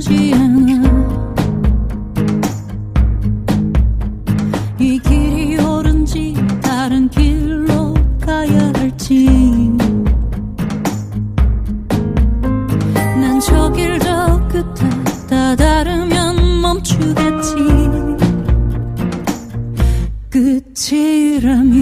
지향 이 길이 옳은지 다른 길로 가야 할지. 난 저길 저 끝에 다다르면 멈추겠지. 끝이라면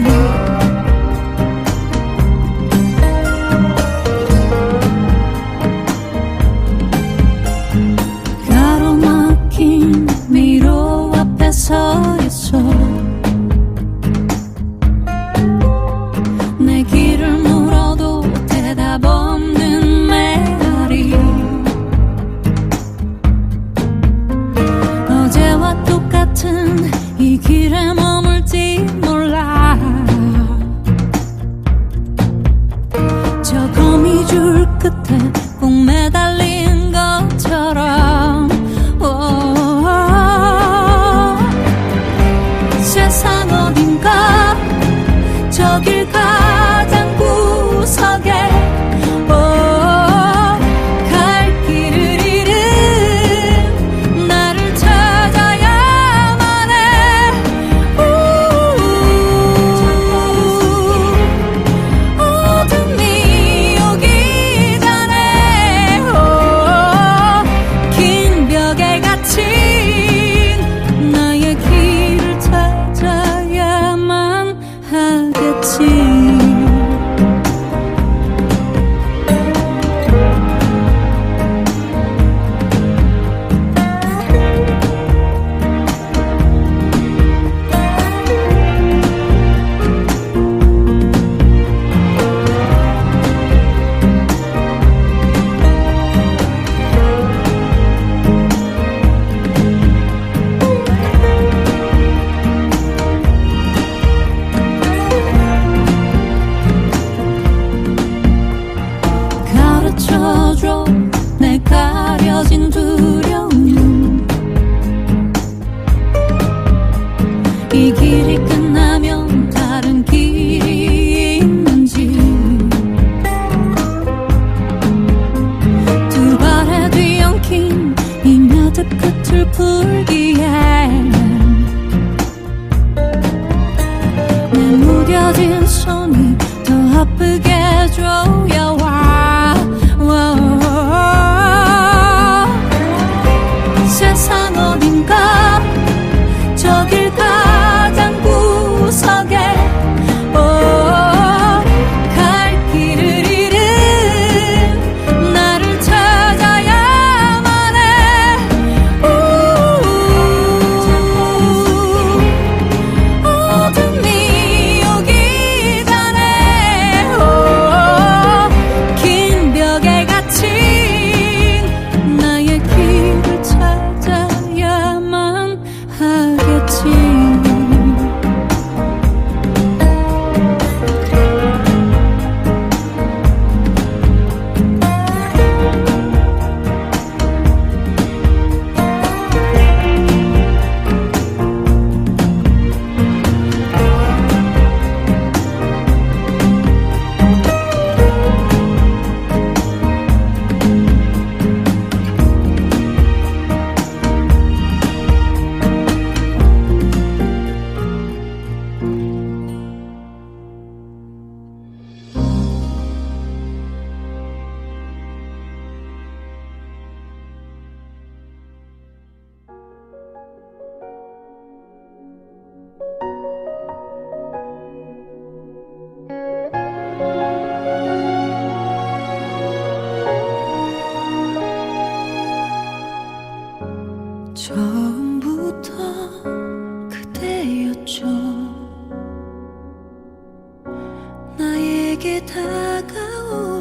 mountain 가려진 두려움. 이 길이 끝나면 다른 길이 있는지. 두 발에 뒤엉킨 이 묘득 끝을 풀 Kau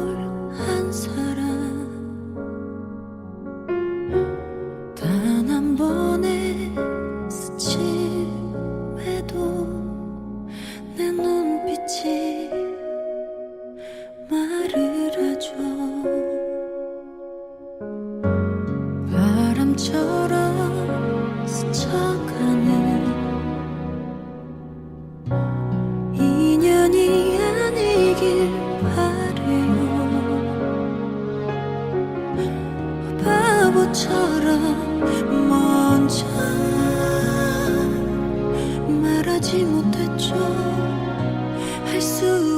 바람처럼 먼저 말하지 못했죠. 할수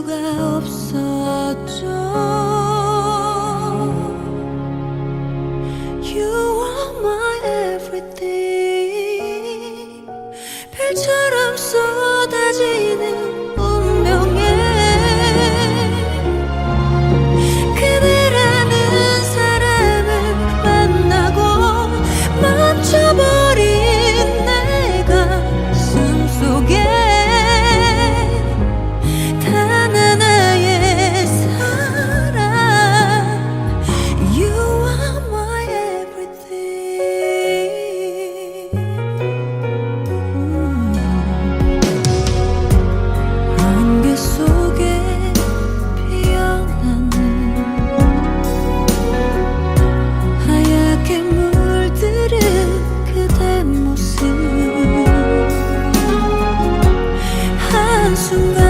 什么？